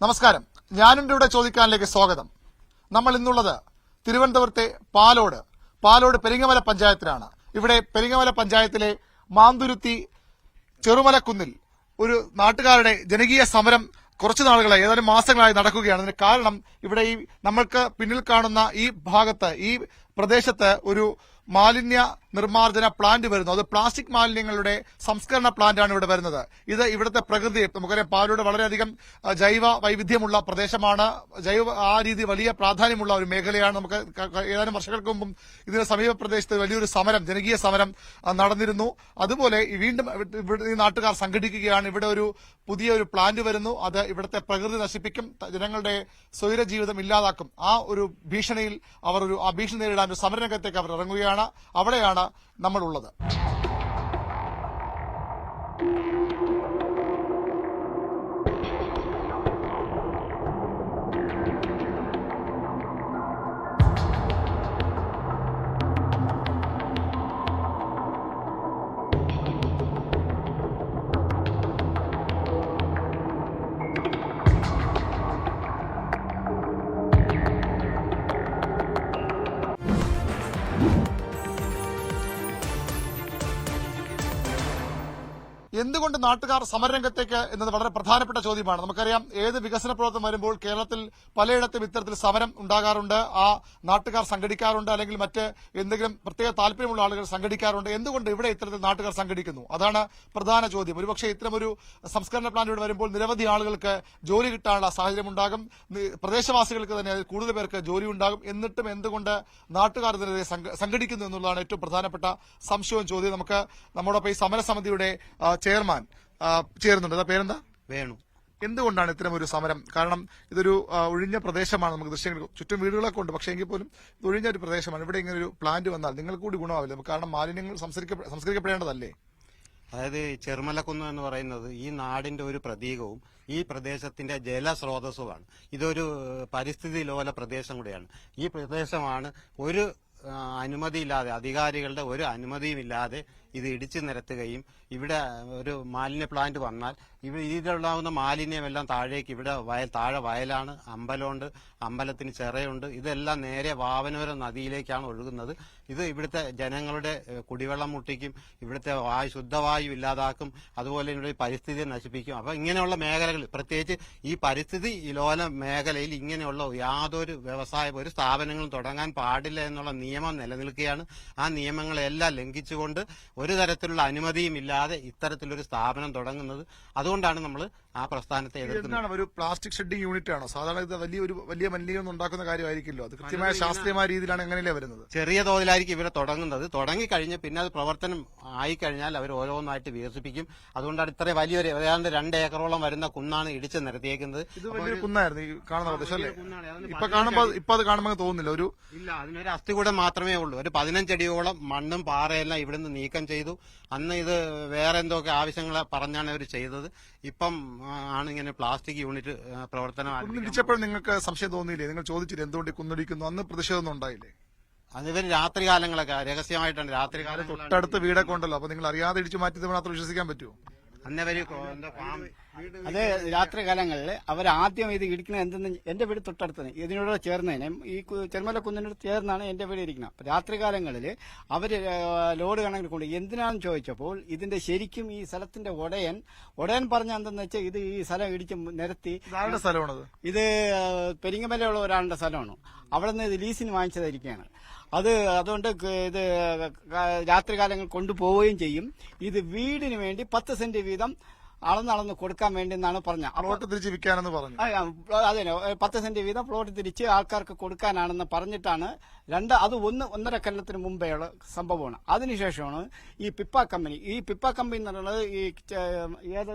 നമസ്കാരം. ഞാനുണ്ട് ഇവിടെ ചോദിക്കാനിലേക്ക് സ്വാഗതം. നമ്മൾ ഇന്നുള്ളത് തിരുവനന്തപുരത്തെ പാലോട് പാലോട് പെരിങ്ങമല പഞ്ചായത്തിലാണ്. ഇവിടെ പെരിങ്ങമല പഞ്ചായത്തിലെ മാന്തുരുത്തി ചെറുമലക്കുന്നിൽ ഒരു നാട്ടുകാരുടെ ജനകീയ സമരം കുറച്ചു നാളുകളായി ഏതാനും മാസങ്ങളായി നടക്കുകയാണ്. അതിന് കാരണം ഇവിടെ ഈ നമ്മൾക്ക് പിന്നിൽ കാണുന്ന ഈ ഭാഗത്ത് ഈ പ്രദേശത്ത് ഒരു മാലിന്യ നിർമ്മാർജന പ്ലാന്റ് വരുന്നു. അത് പ്ലാസ്റ്റിക് മാലിന്യങ്ങളുടെ സംസ്കരണ പ്ലാന്റാണ് ഇവിടെ വരുന്നത്. ഇത് ഇവിടുത്തെ പ്രകൃതി. നമുക്കറിയാം പാലൂടെ വളരെയധികം ജൈവ വൈവിധ്യമുള്ള പ്രദേശമാണ്. ജൈവ ആ രീതി വലിയ പ്രാധാന്യമുള്ള ഒരു മേഖലയാണ്. നമുക്ക് ഏതാനും വർഷങ്ങൾക്ക് മുമ്പും ഇതിന് സമീപ പ്രദേശത്ത് വലിയൊരു സമരം ജനകീയ സമരം നടന്നിരുന്നു. അതുപോലെ വീണ്ടും ഈ നാട്ടുകാർ സംഘടിക്കുകയാണ് ഇവിടെ ഒരു പുതിയ ഒരു പ്ലാന്റ് വരുന്നു. അത് ഇവിടുത്തെ പ്രകൃതി നശിപ്പിക്കും. ജനങ്ങളുടെ സ്വൈര ജീവിതം ഇല്ലാതാക്കും. ആ ഒരു ഭീഷണിയിൽ അവർ ഒരു ആ ഭീഷണി നേരിടാൻ ഒരു സമരരംഗത്തേക്ക് അവർ ഇറങ്ങുകയാണ്. അവിടെയാണ് നമ്മളുള്ളത്. എന്തുകൊണ്ട് നാട്ടുകാർ സമരരംഗത്തേക്ക് എന്നത് വളരെ പ്രധാനപ്പെട്ട ചോദ്യമാണ്. നമുക്കറിയാം ഏത് വികസന പ്രവർത്തനം വരുമ്പോൾ കേരളത്തിൽ പലയിടത്തും ഇത്തരത്തിൽ സമരം ഉണ്ടാകാറുണ്ട്. ആ നാട്ടുകാർ സംഘടിക്കാറുണ്ട് അല്ലെങ്കിൽ മറ്റ് എന്തെങ്കിലും പ്രത്യേക താല്പര്യമുള്ള ആളുകൾ സംഘടിക്കാറുണ്ട്. എന്തുകൊണ്ട് ഇവിടെ ഇത്തരത്തിൽ നാട്ടുകാർ സംഘടിക്കുന്നു? അതാണ് പ്രധാന ചോദ്യം. ഒരുപക്ഷെ ഇത്തരമൊരു സംസ്കരണ പ്ലാൻ ഇവിടെ വരുമ്പോൾ നിരവധി ആളുകൾക്ക് ജോലി കിട്ടാനുള്ള സാഹചര്യം ഉണ്ടാകും. പ്രദേശവാസികൾക്ക് തന്നെ അതിൽ കൂടുതൽ പേർക്ക് ജോലി ഉണ്ടാകും. എന്നിട്ടും എന്തുകൊണ്ട് നാട്ടുകാർ ഇതിനെതിരെ സംഘടിക്കുന്നു എന്നുള്ളതാണ് ഏറ്റവും പ്രധാനപ്പെട്ട സംശയവും ചോദ്യം നമുക്ക് നമ്മുടെ ഈ സമരസമിതിയുടെ ആ, ചെയർമാൻ ചേരുന്നുണ്ട്. അതാ പേരെന്താ? വേണു. എന്തുകൊണ്ടാണ് ഇത്തരം ഒരു സമരം? കാരണം ഇതൊരു ഒഴിഞ്ഞ പ്രദേശമാണ്. നമുക്ക് ദൃശ്യങ്ങൾ ചുറ്റും വീടുകളൊക്കെ ഉണ്ട്. പക്ഷേ എങ്കിൽ പോലും ഇത് ഒഴിഞ്ഞ ഒരു പ്രദേശമാണ്. ഇവിടെ ഇങ്ങനെ ഒരു പ്ലാന്റ് വന്നാൽ നിങ്ങൾക്ക് കൂടി ഗുണമാവില്ല? കാരണം മാലിന്യങ്ങൾ സംസ്കരിക്കപ്പെ- സംസ്കരിക്കപ്പെടേണ്ടതല്ലേ? അതായത് ചെറുമലക്കുന്ന് എന്ന് പറയുന്നത് ഈ നാടിന്റെ ഒരു പ്രതീകവും ഈ പ്രദേശത്തിന്റെ ജലസ്രോതസ്സുമാണ്. ഇതൊരു പരിസ്ഥിതി ലോല പ്രദേശം കൂടിയാണ്. ഈ പ്രദേശമാണ് ഒരു അനുമതിയില്ലാതെ അധികാരികളുടെ ഒരു അനുമതിയുമില്ലാതെ ഇത് ഇടിച്ചു നിരത്തുകയും ഇവിടെ ഒരു മാലിന്യ പ്ലാന്റ് വന്നാൽ ഇവിടെ ഇതിലുണ്ടാകുന്ന മാലിന്യമെല്ലാം താഴേക്ക് ഇവിടെ വയൽ താഴെ വയലാണ് അമ്പലമുണ്ട് അമ്പലത്തിന് ചിറയുണ്ട്. ഇതെല്ലാം നേരെ വാവനൂര നദിയിലേക്കാണ് ഒഴുകുന്നത്. ഇത് ഇവിടുത്തെ ജനങ്ങളുടെ കുടിവെള്ളം മുട്ടിക്കും ഇവിടുത്തെ വായു ശുദ്ധവായു ഇല്ലാതാക്കും അതുപോലെ ഇവിടെ പരിസ്ഥിതിയെ നശിപ്പിക്കും. അപ്പം ഇങ്ങനെയുള്ള മേഖലകൾ പ്രത്യേകിച്ച് ഈ പരിസ്ഥിതി ലോല മേഖലയിൽ ഇങ്ങനെയുള്ള യാതൊരു വ്യവസായ ഒരു സ്ഥാപനങ്ങളും തുടങ്ങാൻ പാടില്ല എന്നുള്ള നിയമം നിലനിൽക്കുകയാണ്. ആ നിയമങ്ങളെല്ലാം ലംഘിച്ചുകൊണ്ട് ഒരു തരത്തിലുള്ള അനുമതിയും ഇല്ലാതെ ഇത്തരത്തിലൊരു സ്ഥാപനം തുടങ്ങുന്നത്. അതുകൊണ്ടാണ് നമ്മൾ ആ പ്രസ്ഥാനത്തെ എന്താണ്? ഒരു പ്ലാസ്റ്റിക് ഷെഡിംഗ് യൂണിറ്റ് ആണോ? സാധാരണ ഇത് വലിയ ഒരു വലിയ മലിനീകരണം ഉണ്ടാക്കുന്ന കാര്യമായിരിക്കില്ല അത് കൃത്യമായ ശാസ്ത്രീയമായ രീതിയിലാണ് എങ്ങനെയല്ലേ വരുന്നത്? ചെറിയ തോതിലായിരിക്കും ഇവരെ തുടങ്ങുന്നത്. തുടങ്ങിക്കഴിഞ്ഞ് പിന്നെ അത് പ്രവർത്തനം ആയിക്കഴിഞ്ഞാൽ അവർ ഓരോന്നായിട്ട് വികസിപ്പിക്കും. അതുകൊണ്ടാണ് ഇത്ര വലിയൊരു ഏതാണ്ട് രണ്ട് ഏക്കറോളം വരുന്ന കുന്നാണ് ഇടിച്ചു നിരത്തിയേക്കുന്നത് ഇത് വലിയൊരു കുന്നായിരുന്നു ഈ കാണുന്ന പ്രദേശം അല്ലേ. ഇപ്പൊ കാണുമ്പോൾ ഇപ്പൊ അത് കാണുമ്പോൾ തോന്നുന്നില്ല. ഒരു ഇല്ല അതിനൊരു അസ്ഥികൂടം മാത്രമേ ഉള്ളൂ. ഒരു പതിനഞ്ചടിയോളം മണ്ണും പാറയെല്ലാം ഇവിടുന്ന് നീക്കം ചെയ്തു. അന്ന് ഇത് വേറെ എന്തൊക്കെ ആവശ്യങ്ങൾ പറഞ്ഞാണ് അവർ ചെയ്തത്. ഇപ്പം ആണ് ഇങ്ങനെ പ്ലാസ്റ്റിക് യൂണിറ്റ് പ്രവർത്തനം കുന്നിടിച്ചപ്പോൾ നിങ്ങൾക്ക് സംശയം തോന്നിയില്ലേ? നിങ്ങൾ ചോദിച്ചില്ല എന്തുകൊണ്ട് കുന്നിടിക്കുന്നു? അന്ന് പ്രതിഷേധമൊന്നും ഉണ്ടായില്ലേ? അതിവർ രാത്രികാലങ്ങളൊക്കെ രഹസ്യമായിട്ടാണ് രാത്രികാലം തൊട്ടടുത്ത് വീടൊക്കെ ഉണ്ടല്ലോ അപ്പൊ നിങ്ങൾ അറിയാതെ ഇടിച്ചു മാറ്റിയത് മാത്രം വിശ്വസിക്കാൻ പറ്റുമോ? അന്നവര് എന്താ ഫാം അത് രാത്രി കാലങ്ങളിൽ അവർ ആദ്യം ഇത് ഇടിക്കുന്നത് എന്തെന്ന് എന്റെ വീട് തൊട്ടടുത്തത് ഇതിനോട് ചേർന്നതിന് ഈ ചെറുമല കുന്നിനോട് ചേർന്നാണ് എന്റെ വീട് ഇരിക്കുന്നത് അപ്പൊ രാത്രി കാലങ്ങളിൽ അവർ ലോഡ് കണക്കിൽ കൊണ്ട് എന്തിനാണെന്ന് ചോദിച്ചപ്പോൾ ഇതിന്റെ ശരിക്കും ഈ സ്ഥലത്തിന്റെ ഒടയൻ ഒടയൻ പറഞ്ഞ എന്തെന്ന് വെച്ചാൽ ഇത് ഈ സ്ഥലം ഇടിച്ച് നിരത്തി സ്ഥലമാണ് സ്ഥലമാണത്? ഇത് പെരിങ്ങമലയുള്ള ഒരാളുടെ സ്ഥലമാണ്. അവിടെ നിന്ന് ഇത് ലീസിന് വാങ്ങിച്ചതായിരിക്കുകയാണ്. അത് അതുകൊണ്ട് ഇത് രാത്രികാലങ്ങൾ കൊണ്ടുപോവുകയും ചെയ്യും. ഇത് വീടിന് വേണ്ടി പത്ത് സെന്റ് വീതം അളന്നളന്ന് കൊടുക്കാൻ വേണ്ടി എന്നാണ് പറഞ്ഞത്. പ്ലോട്ട് തിരിച്ച് വിൽക്കാനെന്ന് പറഞ്ഞു. അതെ പത്ത് സെന്റ് വീതം പ്ലോട്ട് തിരിച്ച് ആൾക്കാർക്ക് കൊടുക്കാനാണെന്ന് പറഞ്ഞിട്ടാണ് രണ്ട് അത് ഒന്ന് ഒന്നര കൊല്ലത്തിന് മുമ്പേ ഉള്ള സംഭവമാണ്. അതിനുശേഷമാണ് ഈ പിപ്പ കമ്പനി. ഈ പിപ്പ കമ്പനി എന്ന് പറയുന്നത് ഈ ഏത്?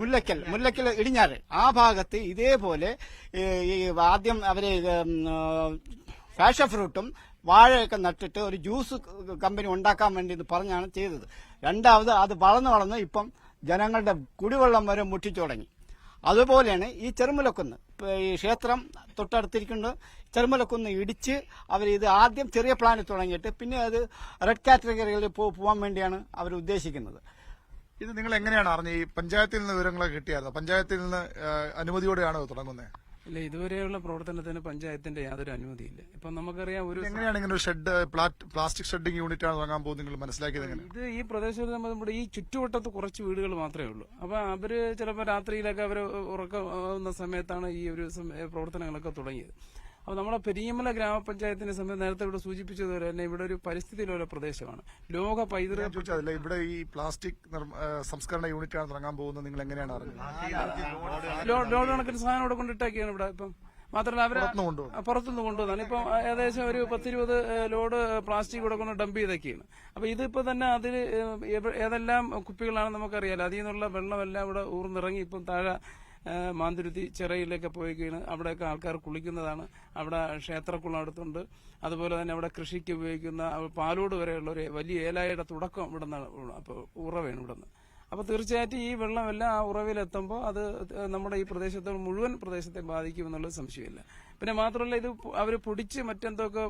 മുല്ലക്കൽ മുല്ലക്കൽ ഇടിഞ്ഞാറ്. ആ ഭാഗത്ത് ഇതേപോലെ ഈ ഈ ആദ്യം അവർ ഫാഷൻ ഫ്രൂട്ടും വാഴയൊക്കെ നട്ടിട്ട് ഒരു ജ്യൂസ് കമ്പനി ഉണ്ടാക്കാൻ വേണ്ടി ഇത് പറഞ്ഞാണ് ചെയ്തത്. രണ്ടാമത് അത് വളർന്ന് വളർന്ന് ഇപ്പം ജനങ്ങളുടെ കുടിവെള്ളം വരെ മുട്ടിച്ചു തുടങ്ങി. അതുപോലെയാണ് ഈ ചെറുമലക്കുന്ന്. ഈ ക്ഷേത്രം തൊട്ടടുത്തിരിക്കുന്നു. ചെറുമലക്കുന്ന് ഇടിച്ച് അവർ ഇത് ആദ്യം ചെറിയ പ്ലാനിൽ തുടങ്ങിയിട്ട് പിന്നെ അത് റെഡ് കാറ്റഗറികളിൽ പോകാൻ വേണ്ടിയാണ് അവർ ഉദ്ദേശിക്കുന്നത്. ഇത് നിങ്ങൾ എങ്ങനെയാണ് അറിഞ്ഞത്? ഈ പഞ്ചായത്തിൽ നിന്ന് വിവരങ്ങളൊക്കെ കിട്ടിയായിരുന്നു? പഞ്ചായത്തിൽ നിന്ന് അനുമതിയോടെയാണ് അനുമതിയോടെയാണോ തുടങ്ങുന്നത്? ഇല്ല ഇതുവരെയുള്ള പ്രവർത്തനത്തിന് പഞ്ചായത്തിന്റെ യാതൊരു അനുമതിയില്ല. ഇപ്പൊ നമുക്കറിയാം ഒരു എങ്ങനെയാണ് ഇങ്ങനെ ഒരു ഷെഡ് പ്ലാസ്റ്റിക് ഷെഡിംഗ് യൂണിറ്റ് ആണ് തുടങ്ങാൻ പോകുന്നത് നിങ്ങൾ മനസ്സിലാക്കിയത് എങ്ങനെ? ഇത് ഈ പ്രദേശത്ത് നമ്മൾ നമ്മുടെ ഈ ചുറ്റുവട്ടത്ത് കുറച്ച് വീടുകൾ മാത്രമേ ഉള്ളൂ. അപ്പൊ അവർ ചിലപ്പോൾ രാത്രിയിലൊക്കെ അവർ ഉറക്കുന്ന സമയത്താണ് ഈ ഒരു പ്രവർത്തനങ്ങളൊക്കെ തുടങ്ങിയത്. അപ്പൊ നമ്മുടെ പെരിയമല ഗ്രാമപഞ്ചായത്തിനെ സംബന്ധിച്ച് നേരത്തെ ഇവിടെ സൂചിപ്പിച്ചതുപോലെ തന്നെ ഇവിടെ ഒരു പരിസ്ഥിതിയിലുള്ള പ്രദേശമാണ്. ലോക പൈതൃക ചോദിച്ചതല്ല ഇവിടെ ഈ പ്ലാസ്റ്റിക് സംസ്കരണ യൂണിറ്റ് ആണ് തുടങ്ങാൻ പോകുന്നത്. നിങ്ങൾ എങ്ങനെയാണ് അറിഞ്ഞത്? ലോഡ് കണക്കിന് സാധനം ഇവിടെ കൊണ്ടിട്ടൊക്കെയാണ് ഇവിടെ ഇപ്പം. മാത്രമല്ല അവർ പുറത്തുനിന്ന് കൊണ്ടുവന്നാണ് ഇപ്പം ഏകദേശം ഒരു പത്തിരുപത് ലോഡ് പ്ലാസ്റ്റിക് ഇവിടെ കൊണ്ട് ഡംപ് ചെയ്തൊക്കെയാണ്. അപ്പൊ ഇതിപ്പോ തന്നെ അതിൽ ഏതെല്ലാം കുപ്പികളാണ് നമുക്കറിയാലോ. അതിൽ നിന്നുള്ള വെള്ളമെല്ലാം ഇവിടെ ഊർന്നിറങ്ങി ഇപ്പം താഴെ മാന്തുരുത്തി ചിറയിലൊക്കെ കഴിഞ്ഞാൽ അവിടെയൊക്കെ ആൾക്കാർ കുളിക്കുന്നതാണ്. അവിടെ ക്ഷേത്രക്കുളം അടുത്തുണ്ട്. അതുപോലെ തന്നെ അവിടെ കൃഷിക്ക് ഉപയോഗിക്കുന്ന പാലോട് വരെയുള്ള ഒരു വലിയ ഏലായുടെ തുടക്കം ഇവിടെ നിന്നാണ് അപ്പോൾ ഉറവയാണ് ഇവിടെ അപ്പോൾ അപ്പൊ തീർച്ചയായിട്ടും ഈ വെള്ളമെല്ലാം ആ ഉറവിലെത്തുമ്പോൾ അത് നമ്മുടെ ഈ പ്രദേശത്തെ മുഴുവൻ പ്രദേശത്തെ ബാധിക്കുമെന്നുള്ളത് സംശയമില്ല. പിന്നെ മാത്രമല്ല ഇത് അവർ പൊടിച്ച് മറ്റെന്തൊക്കെ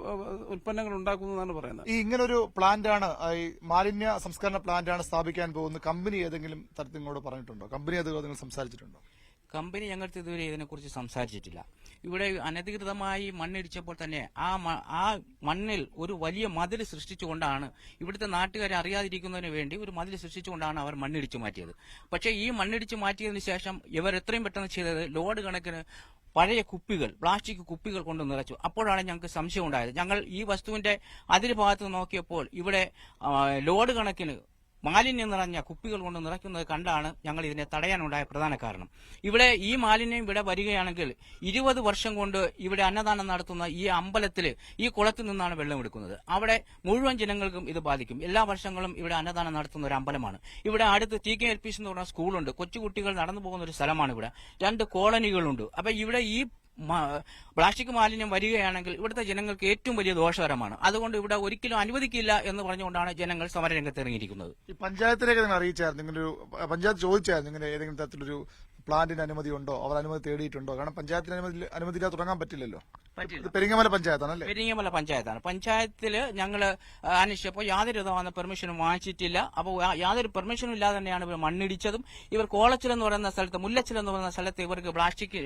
ഉൽപ്പന്നങ്ങൾ ഉണ്ടാക്കുന്നതാണ് പറയുന്നത്. ഈ ഇങ്ങനൊരു പ്ലാന്റ് ആണ് ഈ മാലിന്യ സംസ്കരണ പ്ലാന്റാണ് സ്ഥാപിക്കാൻ പോകുന്ന കമ്പനി ഏതെങ്കിലും തരത്തിൽ നിങ്ങളോട് പറഞ്ഞിട്ടുണ്ടോ? കമ്പനി നിങ്ങൾ സംസാരിച്ചിട്ടുണ്ടോ? കമ്പനി ഞങ്ങൾക്ക് ഇതുവരെ ഇതിനെക്കുറിച്ച് സംസാരിച്ചിട്ടില്ല. ഇവിടെ അനധികൃതമായി മണ്ണിടിച്ചപ്പോൾ തന്നെ ആ ആ മണ്ണിൽ ഒരു വലിയ മതിൽ സൃഷ്ടിച്ചുകൊണ്ടാണ് ഇവിടുത്തെ നാട്ടുകാരെ അറിയാതിരിക്കുന്നതിന് വേണ്ടി ഒരു മതിൽ സൃഷ്ടിച്ചുകൊണ്ടാണ് അവർ മണ്ണിടിച്ചു മാറ്റിയത്. പക്ഷേ ഈ മണ്ണിടിച്ചു മാറ്റിയതിനു ശേഷം ഇവർ എത്രയും പെട്ടെന്ന് ചെയ്തത് ലോഡ് കണക്കിന് പഴയ കുപ്പികൾ പ്ലാസ്റ്റിക് കുപ്പികൾ കൊണ്ട് നിറച്ചു. അപ്പോഴാണ് ഞങ്ങൾക്ക് സംശയം ഉണ്ടായത് ഞങ്ങൾ ഈ വസ്തുവിന്റെ അതിര് ഭാഗത്ത് നോക്കിയപ്പോൾ ഇവിടെ ലോഡ് കണക്കിന് മാലിന്യം നിറഞ്ഞ കുപ്പികൾ കൊണ്ട് നിറയ്ക്കുന്നത് കണ്ടാണ് ഞങ്ങൾ ഇതിനെ തടയാനുണ്ടായ പ്രധാന കാരണം. ഇവിടെ ഈ മാലിന്യം ഇവിടെ വരികയാണെങ്കിൽ ഇരുപത് വർഷം കൊണ്ട് ഇവിടെ അന്നദാനം നടത്തുന്ന ഈ അമ്പലത്തിൽ ഈ കുളത്തിൽ നിന്നാണ് വെള്ളം എടുക്കുന്നത്. അവിടെ മുഴുവൻ ജനങ്ങൾക്കും ഇത് ബാധിക്കും. എല്ലാ വർഷങ്ങളും ഇവിടെ അന്നദാനം നടത്തുന്ന ഒരു അമ്പലമാണ്. ഇവിടെ അടുത്ത് ടി കെ എൽ പി എന്ന് പറഞ്ഞ സ്കൂളുണ്ട്. കൊച്ചുകുട്ടികൾ നടന്നു പോകുന്ന ഒരു സ്ഥലമാണ് ഇവിടെ. രണ്ട് കോളനികളുണ്ട്. അപ്പൊ ഇവിടെ ഈ പ്ലാസ്റ്റിക് മാലിന്യം വരികയാണെങ്കിൽ ഇവിടുത്തെ ജനങ്ങൾക്ക് ഏറ്റവും വലിയ ദോഷകരമാണ്. അതുകൊണ്ട് ഇവിടെ ഒരിക്കലും അനുവദിക്കില്ല എന്ന് പറഞ്ഞുകൊണ്ടാണ് ജനങ്ങൾ സമരരംഗത്ത് ഇറങ്ങിയിരിക്കുന്നത്. പഞ്ചായത്തിലേക്ക് നിങ്ങൾ അറിയിച്ചായിരുന്നു ഒരു പഞ്ചായത്ത് ചോദിച്ചായിരുന്നു ഇങ്ങനെ ഏതെങ്കിലും തരത്തിലൊരു പ്ലാന്റിന് അനുമതി ഉണ്ടോ? അവർ അനുമതി തേടിയിട്ടുണ്ടോ? കാരണം പഞ്ചായത്തിന് അനുമതി അനുമതിയില്ലാതെ തുടങ്ങാൻ പറ്റില്ലല്ലോ. പറ്റില്ല. പെരിങ്ങമല പഞ്ചായത്താണ് അല്ലേ പെരിങ്ങമല പഞ്ചായത്താണ്. പഞ്ചായത്തിൽ ഞങ്ങൾ അന്വേഷിച്ചപ്പോൾ യാതൊരു വിധമാണ് പെർമിഷനും വാങ്ങിച്ചിട്ടില്ല. അപ്പോൾ യാതൊരു പെർമിഷനും ഇല്ലാതെ തന്നെയാണ് ഇവർ മണ്ണിടിച്ചതും. ഇവർ കോളച്ചിൽ എന്ന് പറയുന്ന സ്ഥലത്ത് മുല്ലച്ചിൽ എന്ന് പറയുന്ന സ്ഥലത്ത് ഇവർക്ക് പ്ലാസ്റ്റിക്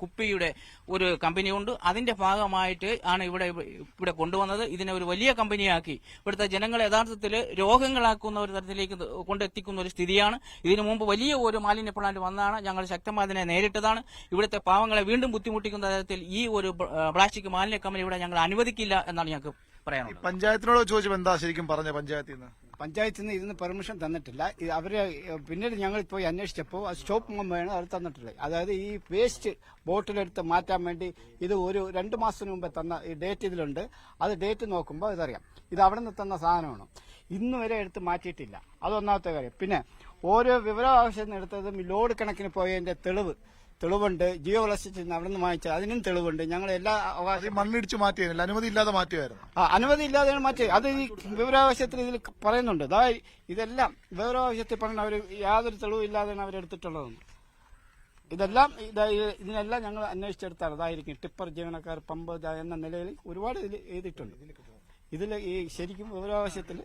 കുപ്പിയുടെ ഒരു കമ്പനി ഉണ്ട്. അതിന്റെ ഭാഗമായിട്ട് ആണ് ഇവിടെ ഇവിടെ കൊണ്ടുവന്നത്. ഇതിനെ ഒരു വലിയ കമ്പനിയാക്കി. ഇവിടുത്തെ ജനങ്ങളെ യഥാർത്ഥത്തിൽ രോഗങ്ങളാക്കുന്ന ഒരു തരത്തിലേക്ക് കൊണ്ടെത്തിക്കുന്ന ഒരു സ്ഥിതിയാണ്. ഇതിനു മുമ്പ് വലിയ ഒരു മാലിന്യ പ്ലാന്റ് വന്നാണ് ഞങ്ങൾ ശക്തമായി തന്നെ നേരിട്ടതാണ്. ഇവിടുത്തെ പാവങ്ങളെ വീണ്ടും ബുദ്ധിമുട്ടിക്കുന്ന തരത്തിൽ ഈ ഒരു പ്ലാസ്റ്റിക് മാലിന്യ കമ്പനി ഇവിടെ ഞങ്ങൾ അനുവദിക്കില്ല എന്നാണ് ഞങ്ങൾക്ക് പറയാനുള്ളത്. പഞ്ചായത്തിനോട് ചോദിച്ചപ്പോൾ എന്താ ശരിക്കും പറഞ്ഞ പഞ്ചായത്തിൽ നിന്ന് പഞ്ചായത്തിൽ നിന്ന് ഇതിന് പെർമിഷൻ തന്നിട്ടില്ല. അവർ പിന്നീട് ഞങ്ങൾ പോയി അന്വേഷിച്ചപ്പോൾ സ്റ്റോപ്പ് വേണം അവർ തന്നിട്ടില്ല. അതായത് ഈ വേസ്റ്റ് ബോട്ടിലെടുത്ത് മാറ്റാൻ വേണ്ടി ഇത് ഒരു രണ്ട് മാസത്തിന് മുമ്പ് തന്ന ഈ ഡേറ്റ് ഇതിലുണ്ട്. അത് ഡേറ്റ് നോക്കുമ്പോൾ ഇതറിയാം. ഇത് അവിടെ നിന്ന് തന്ന സാധനമാണ്. ഇന്നുവരെ എടുത്ത് മാറ്റിയിട്ടില്ല. അതൊന്നാമത്തെ കാര്യം. പിന്നെ ഓരോ വിവരാവശ്യം എടുത്തതും ലോഡ് കണക്കിന് പോയതിന്റെ തെളിവ്. തെളിവുണ്ട്. ജിയോ വളർച്ചയിൽ നിന്ന് അവിടെ നിന്ന് വാങ്ങിച്ചത്. അതിനും തെളിവുണ്ട്. ഞങ്ങൾ എല്ലാ അവകാശം മണ്ണിടിച്ച് മാറ്റിയായിരുന്നു അനുമതി ഇല്ലാതെ മാറ്റിയായിരുന്നു ആ അനുമതി ഇല്ലാതെയാണ് മാറ്റി അത് ഈ വിവരാവശ്യത്തിൽ ഇതിൽ പറയുന്നുണ്ട്. അതാ ഇതെല്ലാം വിവരാവശ്യത്തിൽ പറഞ്ഞ അവർ യാതൊരു തെളിവും ഇല്ലാതെയാണ് അവരെടുത്തിട്ടുള്ളതെന്ന് ഇതെല്ലാം ഇതാ ഇത് ഇതിനെല്ലാം ഞങ്ങൾ അന്വേഷിച്ചെടുത്താണ്. അതായിരിക്കും ടിപ്പർ ജീവനക്കാർ പമ്പ എന്ന നിലയിൽ ഒരുപാട് ഇതിൽ എഴുതിയിട്ടുണ്ട്. ഇതിൽ ഈ ശരിക്കും വിവരാവശ്യത്തിൽ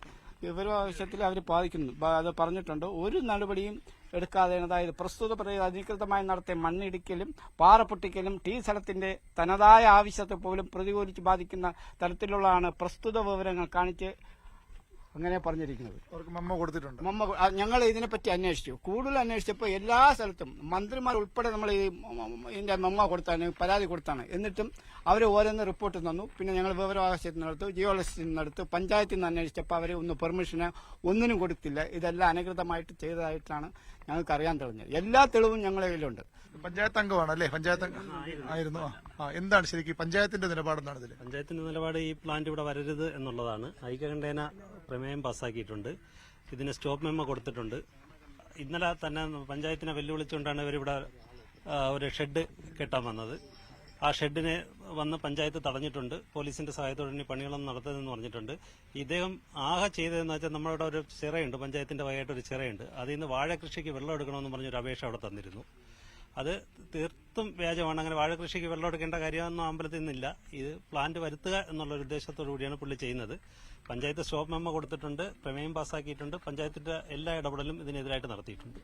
വിവരാവശ്യത്തിൽ അവർ പാലിക്കുന്നു അത് പറഞ്ഞിട്ടുണ്ട്. ഒരു നടപടിയും എടുക്കാതെ അതായത് പ്രസ്തുത പ്രദേശം അധികൃതമായി നടത്തിയ മണ്ണിടിക്കലും പാറ പൊട്ടിക്കലും ടീ സ്ഥലത്തിന്റെ തനതായ ആവശ്യത്തെ പോലും പ്രതികൂലിച്ച് ബാധിക്കുന്ന തരത്തിലുള്ളതാണ് പ്രസ്തുത വിവരങ്ങൾ കാണിച്ച് അങ്ങനെ പറഞ്ഞിരിക്കുന്നത്. അവർക്ക് മെമ്മോ കൊടുത്തിട്ടുണ്ട്. മമ്മ ആ, ഞങ്ങൾ ഇതിനെപ്പറ്റി അന്വേഷിച്ചു. കൂടുതൽ അന്വേഷിച്ചപ്പോൾ എല്ലാ സ്ഥലത്തും മന്ത്രിമാർ ഉൾപ്പെടെ നമ്മൾ ഈ ഇതിന്റെ മമ്മ കൊടുത്താണ് പരാതി കൊടുത്താണ്. എന്നിട്ടും അവർ ഓരോന്ന് റിപ്പോർട്ട് തന്നു. പിന്നെ ഞങ്ങൾ വിവരാവകാശത്തിൽ നടത്തു ജിയോളജിസ്റ്റിൽ നടത്തു പഞ്ചായത്തിൽ നിന്ന് അന്വേഷിച്ചപ്പോൾ അവർ ഒന്ന് പെർമിഷന് ഒന്നിനും കൊടുത്തില്ല. ഇതെല്ലാം അനധികൃതമായിട്ട് ചെയ്തതായിട്ടാണ് ഞങ്ങൾക്ക് അറിയാൻ തെളിഞ്ഞത്. എല്ലാ തെളിവും ഞങ്ങളുടെ കയ്യിലുണ്ട്. പഞ്ചായത്ത് അംഗമാണ് അല്ലേ? പഞ്ചായത്ത് അംഗം ആയിരുന്നു. ആ. ആ എന്താണ് ശരിക്കും പഞ്ചായത്തിന്റെ നിലപാടെന്താണ് ഇതിൽ പഞ്ചായത്തിന്റെ നിലപാട് ഈ പ്ലാന്റ് ഇവിടെ വരരുത് എന്നുള്ളതാണ്. ഐക്യകണ്ഠേന പ്രമേയം പാസ്സാക്കിയിട്ടുണ്ട്. ഇതിന് സ്റ്റോപ്പ് മെമ്മോ കൊടുത്തിട്ടുണ്ട്. ഇന്നലെ തന്നെ പഞ്ചായത്തിനെ വെല്ലുവിളിച്ചുകൊണ്ടാണ് ഇവരിവിടെ ഒരു ഷെഡ് കെട്ടാൻ വന്നത്. ആ ഷെഡിനെ വന്ന് പഞ്ചായത്ത് തടഞ്ഞിട്ടുണ്ട്. പോലീസിന്റെ സഹായത്തോടെ ഇനി പണികളൊന്നും നടത്തരുതെന്ന് പറഞ്ഞിട്ടുണ്ട്. ഇദ്ദേഹം ആകെ ചെയ്തതെന്ന് വെച്ചാൽ നമ്മളിവിടെ ഒരു ചിറയുണ്ട്. പഞ്ചായത്തിന്റെ വകയായിട്ട് ഒരു ചിറയുണ്ട്. അതിൽ നിന്ന് വാഴ കൃഷിക്ക് വെള്ളം എടുക്കണമെന്ന് പറഞ്ഞൊരു അപേക്ഷ അവിടെ തന്നിരുന്നു. അത് തീർത്തും വ്യാജമാണ്. അങ്ങനെ വാഴ കൃഷിക്ക് വെള്ളം എടുക്കേണ്ട കാര്യമൊന്നും അമ്പലത്തിൽ നിന്നില്ല. ഇത് പ്ലാന്റ് വരുത്തുക എന്നുള്ള ഒരു ഉദ്ദേശത്തോടു കൂടിയാണ് പുള്ളി ചെയ്യുന്നത്. പഞ്ചായത്ത് സ്റ്റോപ്പ് മെമ്മ കൊടുത്തിട്ടുണ്ട് പ്രമേയം പാസ്സാക്കിയിട്ടുണ്ട്. പഞ്ചായത്തിന്റെ എല്ലാ ഇടപെടലും ഇതിനെതിരായിട്ട് നടത്തിയിട്ടുണ്ട്.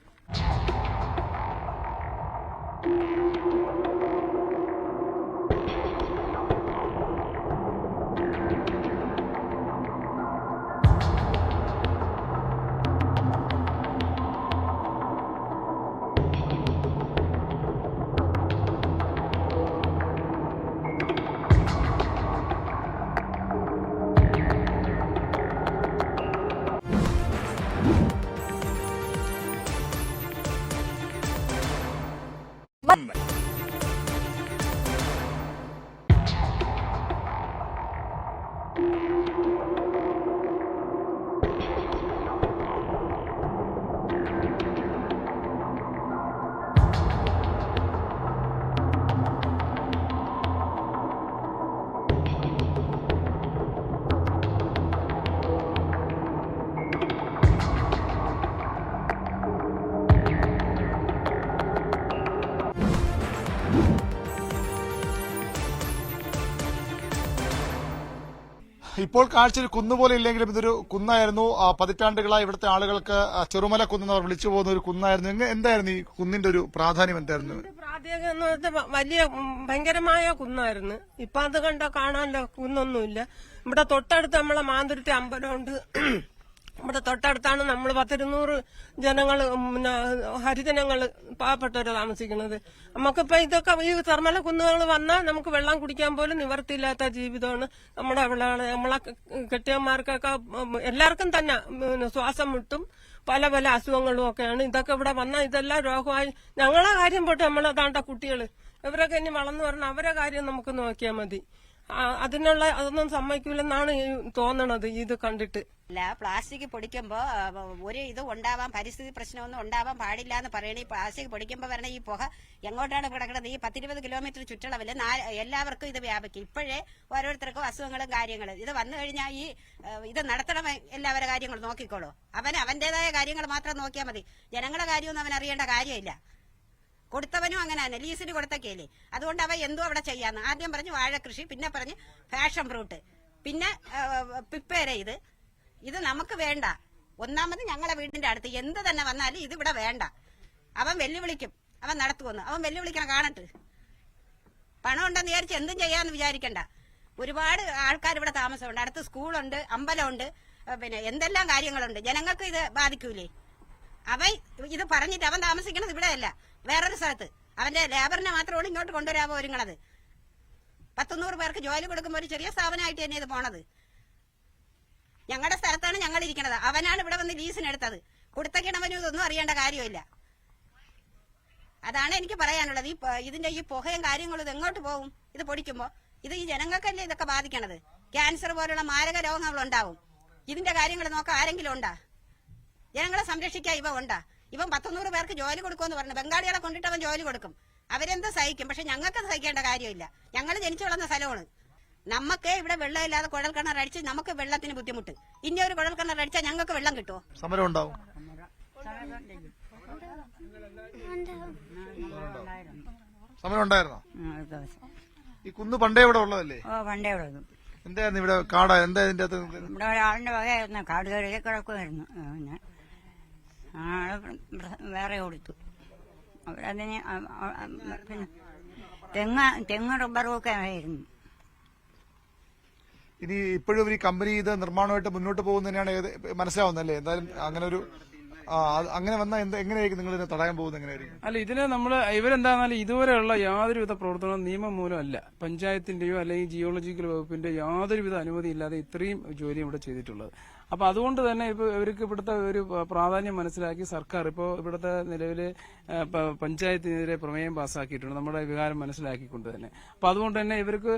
ഇപ്പോൾ കാഴ്ച ഒരു കുന്നുപോലെ ഇല്ലെങ്കിലും ഇതൊരു കുന്നായിരുന്നു. പതിറ്റാണ്ടുകളായി ഇവിടുത്തെ ആളുകൾക്ക് ചെറുമല കുന്നെന്നവർ വിളിച്ചു പോകുന്ന ഒരു കുന്നായിരുന്നു. എന്തായിരുന്നു ഈ കുന്നിന്റെ ഒരു പ്രാധാന്യം എന്തായിരുന്നു? പ്രാധാന്യം വലിയ ഭയങ്കരമായ കുന്നായിരുന്നു. ഇപ്പൊ അത് കണ്ടോ കാണാനല്ലോ കുന്നൊന്നുമില്ല. ഇവിടെ തൊട്ടടുത്ത് നമ്മളെ മാന്തുരുത്തി അമ്പലമുണ്ട് ഇവിടെ തൊട്ടടുത്താണ് നമ്മൾ പത്തിരുന്നൂറ് ജനങ്ങൾ പിന്നെ ഹരിജനങ്ങൾ പാവപ്പെട്ടവർ താമസിക്കുന്നത്. നമുക്കിപ്പോൾ ഇതൊക്കെ ഈ തെർമല കുന്നുകൾ വന്നാൽ നമുക്ക് വെള്ളം കുടിക്കാൻ പോലും നിവർത്തിയില്ലാത്ത ജീവിതമാണ് നമ്മുടെ അവിടെ നമ്മളെ കെട്ടിയന്മാർക്കൊക്കെ എല്ലാവർക്കും തന്നെ ശ്വാസം മുട്ടും പല പല അസുഖങ്ങളും ഒക്കെയാണ്. ഇതൊക്കെ ഇവിടെ വന്നാൽ ഇതെല്ലാം രോഗമായി ഞങ്ങളെ കാര്യം പോട്ടെ നമ്മളെ താണ്ട കുട്ടികൾ ഇവരൊക്കെ ഇനി വളർന്നു പറഞ്ഞാൽ അവരെ കാര്യം നമുക്ക് നോക്കിയാൽ മതി. അതിനുള്ള അതൊന്നും സമ്മതിക്കൂലെന്നാണ് തോന്നണത് ഇത് കണ്ടിട്ട്. അല്ല പ്ലാസ്റ്റിക് പൊടിക്കുമ്പോ ഒരു ഇത് ഉണ്ടാവാൻ പരിസ്ഥിതി പ്രശ്നമൊന്നും ഉണ്ടാവാൻ പാടില്ല എന്ന് പറയണേ പ്ലാസ്റ്റിക് പൊടിക്കുമ്പോ വരണ ഈ പുക എങ്ങോട്ടാണ് കിടക്കുന്നത് ഈ പത്തിരുപത് കിലോമീറ്റർ ചുറ്റളവിൽ എല്ലാവർക്കും ഇത് വ്യാപിക്കും. ഇപ്പോഴേ ഓരോരുത്തർക്കും അസുഖങ്ങളും കാര്യങ്ങളും. ഇത് വന്നു കഴിഞ്ഞാൽ ഈ ഇത് നടത്തണം എല്ലാവരുടെ കാര്യങ്ങൾ നോക്കിക്കോളൂ. അവൻ അവന്റേതായ കാര്യങ്ങൾ മാത്രം നോക്കിയാൽ മതി. ജനങ്ങളുടെ കാര്യമൊന്നും അവൻ അറിയേണ്ട കാര്യമില്ല. കൊടുത്തവനും അങ്ങനെ തന്നെ ലീസിന് കൊടുത്തൊക്കെയല്ലേ അതുകൊണ്ട് അവ എന്തോ അവിടെ ചെയ്യാന്ന്. ആദ്യം പറഞ്ഞു വാഴ കൃഷി പിന്നെ പറഞ്ഞ് ഫാഷൻ ഫ്രൂട്ട്. പിന്നെ പ്രിപ്പയർ ചെയ്ത് ഇത്. നമുക്ക് വേണ്ട. ഒന്നാമത് ഞങ്ങളെ വീടിന്റെ അടുത്ത്. എന്ത് തന്നെ വന്നാലും ഇതിവിടെ വേണ്ട. അവൻ വെല്ലുവിളിക്കും. അവൻ നടത്തുവന്നു. അവൻ വെല്ലുവിളിക്കണം കാണട്ട്. പണം ഉണ്ടെന്ന് വിചാരിച്ച് എന്തും ചെയ്യാന്ന് വിചാരിക്കണ്ട. ഒരുപാട് ആൾക്കാർ ഇവിടെ താമസമുണ്ട്. അടുത്ത് സ്കൂളുണ്ട് അമ്പലമുണ്ട് പിന്നെ എന്തെല്ലാം കാര്യങ്ങളുണ്ട്. ജനങ്ങൾക്ക് ഇത് ബാധിക്കൂലേ? അവൻ ഇത് പറഞ്ഞിട്ട് അവൻ താമസിക്കണത് ഇവിടെയല്ല. വേറൊരു സ്ഥലത്ത്. അവന്റെ ലേബറിനെ മാത്രമാണ് ഇങ്ങോട്ട് കൊണ്ടുവരാമോ ഒരുങ്ങണത് പത്തുനൂറ് പേർക്ക് ജോലി കൊടുക്കുമ്പോൾ ഒരു ചെറിയ സ്ഥാപനമായിട്ട് തന്നെ ഇത് പോണത്. ഞങ്ങളുടെ സ്ഥലത്താണ് ഞങ്ങൾ ഇരിക്കണത്. അവനാണ് ഇവിടെ വന്ന് ലീസിനെടുത്തത് കൊടുത്തക്കിണവനും ഇതൊന്നും അറിയേണ്ട കാര്യമില്ല. അതാണ് എനിക്ക് പറയാനുള്ളത്. ഈ ഇതിന്റെ ഈ പുകയും കാര്യങ്ങളും ഇത് എങ്ങോട്ട് പോകും ഇത് പൊടിക്കുമ്പോൾ ഇത് ഈ ജനങ്ങൾക്കല്ലേ ഇതൊക്കെ ബാധിക്കണത്? ക്യാൻസർ പോലുള്ള മാരക രോഗങ്ങൾ ഉണ്ടാവും ഇതിന്റെ കാര്യങ്ങൾ നോക്കാൻ ആരെങ്കിലും ഉണ്ടാ? ജനങ്ങളെ സംരക്ഷിക്കാൻ ഇവ ഉണ്ടാ? ഇവൻ പത്തൊന്നൂറ് പേർക്ക് ജോലി കൊടുക്കുമെന്ന് പറഞ്ഞു. ബംഗാളികളെ കൊണ്ടിട്ട് അവൻ ജോലി കൊടുക്കും. അവരെന്ത് സഹിക്കും? പക്ഷെ ഞങ്ങൾക്ക് സഹിക്കേണ്ട കാര്യമില്ല. ഞങ്ങൾ ജനിച്ചു വളർന്ന സ്ഥലമാണ്. നമുക്ക് ഇവിടെ വെള്ളമില്ലാതെ കുഴൽ കിണർ അടിച്ച് നമുക്ക് വെള്ളത്തിന് ബുദ്ധിമുട്ട്. ഇനി ഒരു കുഴൽ കിണർ അടിച്ചാൽ ഞങ്ങൾക്ക് വെള്ളം കിട്ടുമോ സമരം ഉണ്ടാവും. സമരം ഉണ്ടായിരുന്നോ? ഈ കുന്ന് പണ്ടേ ഇവിടെ ഉള്ളതല്ലേ? ഓ പണ്ടേ ഇവിടെ വന്നു. എന്തായിരുന്നു ഇവിടെ കാടാ? എന്താ ഇതിന്റെ അകത്ത് ഇവിടെ ഒരാളിന്റെ വകയായിരുന്നു. കാട് കയറി കിടക്കുമായിരുന്നു ആ, പിന്നെ ആൾ പ്ര- വേറെ കൊടുത്തു. അവരതിന് പിന്നെ തെങ്ങ് തെങ്ങ് റബ്ബറും ഒക്കെ ആയിരുന്നു. ഇനി ഇപ്പോഴും ഈ കമ്പനി ഇത് നിർമ്മാണമായിട്ട് മുന്നോട്ട് പോകുന്നതിനാണ് മനസ്സിലാവുന്നല്ലേ എന്തായാലും അങ്ങനെ ഒരു അങ്ങനെ വന്നാൽ എന്ത് എങ്ങനെയായിരിക്കും നിങ്ങൾ ഇതിനെ തടയാൻ പോകുന്നത് എങ്ങനെയായിരിക്കും? അല്ല ഇതിന് നമ്മൾ ഇവരെന്താണെന്നാലും ഇതുവരെയുള്ള യാതൊരുവിധ പ്രവർത്തനവും നിയമം മൂലമല്ല പഞ്ചായത്തിന്റെയോ അല്ലെങ്കിൽ ജിയോളജിക്കൽ വകുപ്പിന്റെ യാതൊരുവിധ അനുമതി ഇല്ലാതെ ഇത്രയും ജോലി ഇവിടെ ചെയ്തിട്ടുള്ളത്. അപ്പൊ അതുകൊണ്ട് തന്നെ ഇപ്പൊ ഇവർക്ക് ഇവിടുത്തെ ഒരു പ്രാധാന്യം മനസ്സിലാക്കി സർക്കാർ ഇപ്പോ ഇവിടുത്തെ നിലവിലെ പഞ്ചായത്തിനെതിരെ പ്രമേയം പാസ്സാക്കിയിട്ടുണ്ട് നമ്മുടെ വികാരം മനസ്സിലാക്കിക്കൊണ്ട് തന്നെ. അപ്പൊ അതുകൊണ്ട് തന്നെ ഇവർക്ക്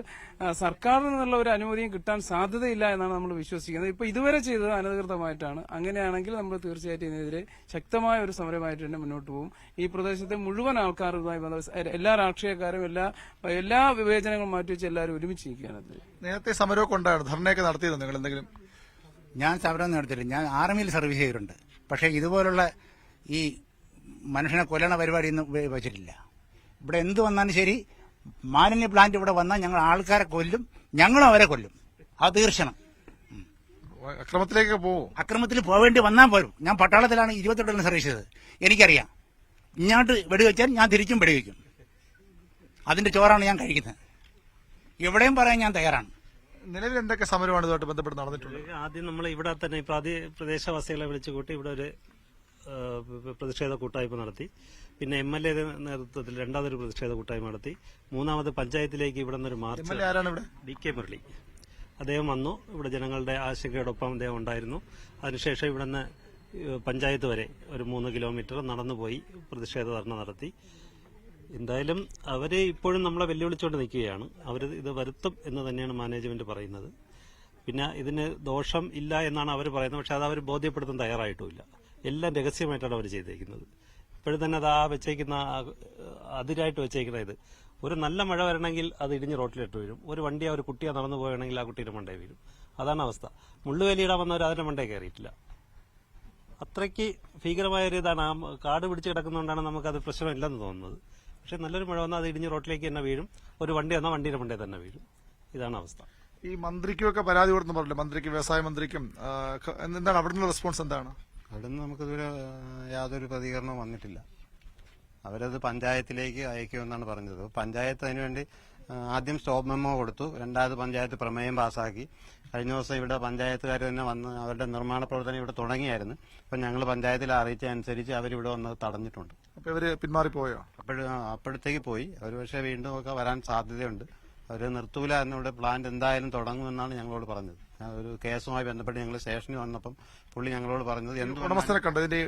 സർക്കാരിൽ നിന്നുള്ള ഒരു അനുമതിയും കിട്ടാൻ സാധ്യതയില്ല എന്നാണ് നമ്മൾ വിശ്വസിക്കുന്നത്. ഇപ്പൊ ഇതുവരെ ചെയ്തത് അനധികൃതമായിട്ടാണ്. അങ്ങനെയാണെങ്കിൽ നമ്മൾ തീർച്ചയായിട്ടും ഇതിനെതിരെ ശക്തമായ ഒരു സമരമായിട്ട് തന്നെ മുന്നോട്ട് പോകും. ഈ പ്രദേശത്തെ മുഴുവൻ ആൾക്കാരുമായി എല്ലാ രാഷ്ട്രീയക്കാരും എല്ലാ എല്ലാ വിവേചനങ്ങളും മാറ്റിവെച്ച് എല്ലാവരും ഒരുമിച്ച് നിൽക്കുകയാണ് നേരത്തെ സമരമൊക്കെ ഉണ്ടായിരുന്നു. ധർണയൊക്കെ നടത്തിയിരുന്നു നിങ്ങൾ എന്തെങ്കിലും? ഞാൻ സമരം നടത്തില്ല ഞാൻ ആർമിയിൽ സർവീസ് ചെയ്തിട്ടുണ്ട്. പക്ഷേ ഇതുപോലുള്ള ഈ മനുഷ്യനെ കൊല്ലണ പരിപാടി ഒന്നും വെച്ചിട്ടില്ല. ഇവിടെ എന്ത് വന്നാലും ശരി മാലിന്യ പ്ലാന്റ് ഇവിടെ വന്നാൽ ഞങ്ങൾ ആൾക്കാരെ കൊല്ലും ഞങ്ങളും അവരെ കൊല്ലും. അത് തീർച്ചയാണ്. അക്രമത്തിലേക്ക് പോകും അക്രമത്തിൽ പോവേണ്ടി വന്നാൽ പോലും ഞാൻ പട്ടാളത്തിലാണ് ഇരുപത്തെട്ടിന് സർവീസ് ചെയ്തത്. എനിക്കറിയാം. ഇങ്ങോട്ട് വെടിവെച്ചാൽ ഞാൻ തിരിച്ചും വെടിവെക്കും. അതിന്റെ ചോറാണ് ഞാൻ കഴിക്കുന്നത്. എവിടെയും പറയാൻ ഞാൻ തയ്യാറാണ്. നിലവിൽ എന്തൊക്കെ സമരമാണ് ഇതുമായിട്ട് ബന്ധപ്പെട്ട് നടന്നിട്ടുള്ളത് ആദ്യം നമ്മൾ ഇവിടെ തന്നെ ഈ പ്രാദേ പ്രദേശവാസികളെ വിളിച്ചു കൂട്ടി ഇവിടെ ഒരു പ്രതിഷേധ കൂട്ടായ്മ നടത്തി. പിന്നെ എം എൽ എ നേതൃത്വത്തിൽ രണ്ടാമതൊരു പ്രതിഷേധ കൂട്ടായ്മ നടത്തി. മൂന്നാമത് പഞ്ചായത്തിലേക്ക് ഇവിടെ നിന്നൊരു മാർച്ച് ആരാണ് ഇവിടെ? D K Murali. അദ്ദേഹം വന്നു. ഇവിടെ ജനങ്ങളുടെ ആശങ്കയോടൊപ്പം അദ്ദേഹം ഉണ്ടായിരുന്നു. അതിനുശേഷം ഇവിടെ നിന്ന് പഞ്ചായത്ത് വരെ ഒരു മൂന്ന് കിലോമീറ്റർ നടന്നുപോയി. പ്രതിഷേധ ധർണ നടത്തി. എന്തായാലും അവരെ ഇപ്പോഴും നമ്മളെ വെല്ലുവിളിച്ചുകൊണ്ട് നിൽക്കുകയാണ്. അവർ ഇത് വരുത്തും എന്ന് തന്നെയാണ് മാനേജ്മെന്റ് പറയുന്നത്. പിന്നെ ഇതിന് ദോഷം ഇല്ല എന്നാണ് അവർ പറയുന്നത്. പക്ഷെ അത് അവർ ബോധ്യപ്പെടുത്താൻ തയ്യാറായിട്ടുമില്ല. എല്ലാം രഹസ്യമായിട്ടാണ് അവർ ചെയ്തേക്കുന്നത്. ഇപ്പോഴും തന്നെ അത് ആ വെച്ചേക്കുന്ന അതിരായിട്ട് വെച്ചേക്കുന്ന ഇത്. ഒരു നല്ല മഴ വരണമെങ്കിൽ അത് ഇടിഞ്ഞ് റോട്ടിലിട്ട് വീഴും ഒരു വണ്ടി ആ ഒരു കുട്ടിയെ നടന്നു പോവുകയാണെങ്കിൽ ആ കുട്ടിയുടെ മണ്ടേ വീഴും. അതാണ് അവസ്ഥ. മുള്ളുവേലിയിടാൻ വന്നവർ അതിന്റെ മണ്ടേ കയറിയിട്ടില്ല. അത്രയ്ക്ക് ഭീകരമായ ഒരു ഇതാണ്. ആ കാട് പിടിച്ച് കിടക്കുന്നതുകൊണ്ടാണ് നമുക്കത് പ്രശ്നമില്ലെന്ന് തോന്നുന്നത്. പക്ഷെ നല്ലൊരു മഴ വന്നാൽ അത് ഇടിഞ്ഞ് റോട്ടിലേക്ക് തന്നെ വീഴും. ഒരു വണ്ടി വന്നാൽ വണ്ടിയുടെ മുണ്ടേ തന്നെ വീഴും. ഇതാണ് അവസ്ഥ. ഈ മന്ത്രിക്കുമൊക്കെ പരാതി കൊടുത്തു പറഞ്ഞില്ല? മന്ത്രിക്ക് വ്യവസായ മന്ത്രിക്കും എന്താണ് അവിടെ നിന്നുള്ള റെസ്പോൺസ് എന്താണ്? അവിടുന്ന് നമുക്കിതുവരെ യാതൊരു പ്രതികരണവും വന്നിട്ടില്ല. അവരത് പഞ്ചായത്തിലേക്ക് അയക്കുമെന്നാണ് പറഞ്ഞത്. പഞ്ചായത്ത് അതിനുവേണ്ടി ആദ്യം സ്റ്റോപ്പ് മെമ്മോ കൊടുത്തു. രണ്ടാമത് പഞ്ചായത്ത് പ്രമേയം പാസാക്കി കഴിഞ്ഞ ദിവസം ഇവിടെ പഞ്ചായത്തുകാർ തന്നെ വന്ന് അവരുടെ നിർമ്മാണ പ്രവർത്തനം ഇവിടെ തുടങ്ങിയായിരുന്നു. അപ്പം ഞങ്ങൾ പഞ്ചായത്തിൽ അറിയിച്ച അനുസരിച്ച് അവരിവിടെ വന്ന് തടഞ്ഞിട്ടുണ്ട്. അപ്പൊ ഇവർ പിന്മാറിപ്പോയോ അപ്പോൾ അപ്പോഴത്തേക്ക് പോയി. അവർ പക്ഷേ വീണ്ടും ഒക്കെ വരാൻ സാധ്യതയുണ്ട്. അവർ നിർത്തൂല എന്നിവിടെ പ്ലാന്റ് എന്തായാലും തുടങ്ങുമെന്നാണ് ഞങ്ങളോട് പറഞ്ഞത്. ഒരു കേസുമായി ബന്ധപ്പെട്ട് ഞങ്ങൾ സ്റ്റേഷനിൽ വന്നപ്പം പുള്ളി ഞങ്ങളോട് പറഞ്ഞത് എന്ത് ഉടമസ്ഥനെ കണ്ടോ? ഇതിന്റെ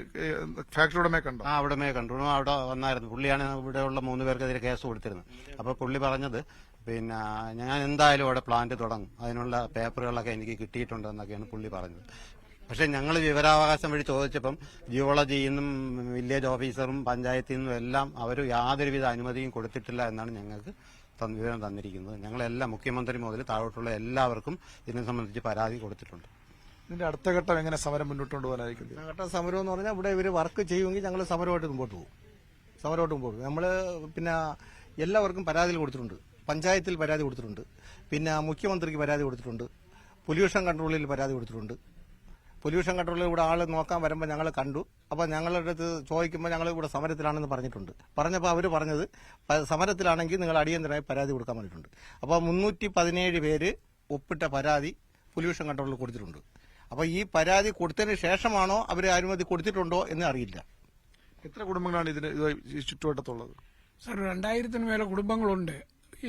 ഫാക്ടറി ഉടമയെ കണ്ടു? ആ ഉടമയെ കണ്ടു. ഉടമ അവിടെ വന്നായിരുന്നു. പുള്ളിയാണ് ഇവിടെയുള്ള മൂന്ന് പേർക്കെതിരെ കേസ് കൊടുത്തിരുന്നത്. അപ്പൊ പുള്ളി പറഞ്ഞത് പിന്നെ ഞാൻ എന്തായാലും അവിടെ പ്ലാന്റ് തുടങ്ങും. അതിനുള്ള പേപ്പറുകളൊക്കെ എനിക്ക് കിട്ടിയിട്ടുണ്ടെന്നൊക്കെയാണ് പുള്ളി പറഞ്ഞത്. പക്ഷെ ഞങ്ങൾ വിവരാവകാശം വഴി ചോദിച്ചപ്പം ജിയോളജിയിൽ നിന്നും വില്ലേജ് ഓഫീസറും പഞ്ചായത്തിൽ നിന്നും എല്ലാം അവർ യാതൊരുവിധ അനുമതിയും കൊടുത്തിട്ടില്ല എന്നാണ് ഞങ്ങൾക്ക് വിവരം തന്നിരിക്കുന്നത്. ഞങ്ങളെല്ലാം മുഖ്യമന്ത്രി മുതൽ താഴോട്ടുള്ള എല്ലാവർക്കും ഇതിനെ സംബന്ധിച്ച് പരാതി കൊടുത്തിട്ടുണ്ട്. ഇതിന്റെ അടുത്ത ഘട്ടം എങ്ങനെ സമരം മുന്നോട്ട് കൊണ്ടുപോകാനായിരിക്കും? ഘട്ട സമരം എന്ന് പറഞ്ഞാൽ ഇവിടെ ഇവർ വർക്ക് ചെയ്യുമെങ്കിൽ ഞങ്ങൾ സമരമായിട്ട് മുമ്പോട്ട് പോകും. സമരമായിട്ട് മുമ്പോട്ട് പോകും. നമ്മൾ പിന്നെ എല്ലാവർക്കും പരാതികൾ കൊടുത്തിട്ടുണ്ട്. പഞ്ചായത്തിൽ പരാതി കൊടുത്തിട്ടുണ്ട്. പിന്നെ മുഖ്യമന്ത്രിക്ക് പരാതി കൊടുത്തിട്ടുണ്ട്. പൊല്യൂഷൻ കൺട്രോളിൽ പരാതി കൊടുത്തിട്ടുണ്ട്. പൊല്യൂഷൻ കൺട്രോളിൽ ഇവിടെ ആൾ നോക്കാൻ വരുമ്പോൾ ഞങ്ങൾ കണ്ടു. അപ്പോൾ ഞങ്ങളുടെ അടുത്ത് ചോദിക്കുമ്പോൾ ഞങ്ങൾ ഇവിടെ സമരത്തിലാണെന്ന് പറഞ്ഞിട്ടുണ്ട്. പറഞ്ഞപ്പോൾ അവർ പറഞ്ഞത് സമരത്തിലാണെങ്കിൽ നിങ്ങൾ അടിയന്തരമായി പരാതി കൊടുക്കാൻ പറഞ്ഞിട്ടുണ്ട്. അപ്പോൾ മുന്നൂറ്റി പതിനേഴ് പേര് ഒപ്പിട്ട പരാതി പൊല്യൂഷൻ കൺട്രോളിൽ കൊടുത്തിട്ടുണ്ട്. അപ്പോൾ ഈ പരാതി കൊടുത്തതിന് ശേഷമാണോ അവർ അനുമതി കൊടുത്തിട്ടുണ്ടോ എന്ന് അറിയില്ല. എത്ര കുടുംബങ്ങളാണ് ഇതിന് ചുറ്റുവട്ടത്തുള്ളത്? സാർ രണ്ടായിരത്തിന് മേലെ കുടുംബങ്ങളുണ്ട്.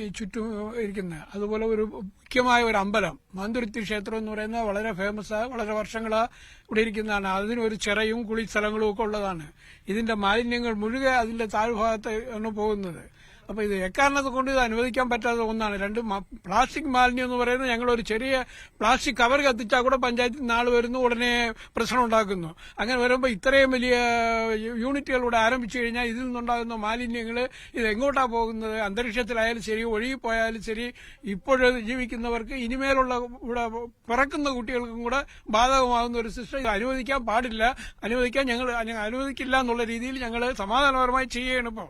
ചുറ്റും ഇരിക്കുന്ന അതുപോലെ ഒരു മുഖ്യമായ ഒരു അമ്പലം. മാന്തുരുത്തി ക്ഷേത്രം എന്ന് പറയുന്നത് വളരെ ഫേമസ് വളരെ വർഷങ്ങളാ ഇവിടെ ഇരിക്കുന്നതാണ്. അതിനൊരു ചിറയും കുളി സ്ഥലങ്ങളും ഒക്കെ ഉള്ളതാണ്. ഇതിന്റെ മാലിന്യങ്ങൾ മുഴുകെ അതിന്റെ താഴ്ഭാഗത്ത് ആണ് പോകുന്നത്. അപ്പൊ ഇത് എക്കാരണത്തെ കൊണ്ട് ഇത് അനുവദിക്കാൻ പറ്റാത്ത ഒന്നാണ്. രണ്ട് പ്ലാസ്റ്റിക് മാലിന്യം എന്ന് പറയുന്നത് ഞങ്ങൾ ഒരു ചെറിയ പ്ലാസ്റ്റിക് കവർ കത്തിച്ചാൽ കൂടെ പഞ്ചായത്തിൽ നാൾ വരുന്നു ഉടനെ പ്രശ്നം ഉണ്ടാക്കുന്നു. അങ്ങനെ വരുമ്പോൾ ഇത്രയും വലിയ യൂണിറ്റുകൾ ഇവിടെ ആരംഭിച്ചു കഴിഞ്ഞാൽ ഇതിൽ നിന്നുണ്ടാകുന്ന മാലിന്യങ്ങൾ ഇത് എങ്ങോട്ടാണ് പോകുന്നത്? അന്തരീക്ഷത്തിലായാലും ശരി ഒഴുകിപ്പോയാലും ശരി ഇപ്പോഴ് ജീവിക്കുന്നവർക്ക് ഇനിമേലുള്ള ഇവിടെ പിറക്കുന്ന കുട്ടികൾക്കും കൂടെ ബാധകമാകുന്ന ഒരു സിസ്റ്റം ഇത് അനുവദിക്കാൻ പാടില്ല. അനുവദിക്കാൻ ഞങ്ങൾ അനുവദിക്കില്ല എന്നുള്ള രീതിയിൽ ഞങ്ങൾ സമാധാനപരമായി ചെയ്യണം ഇപ്പോൾ.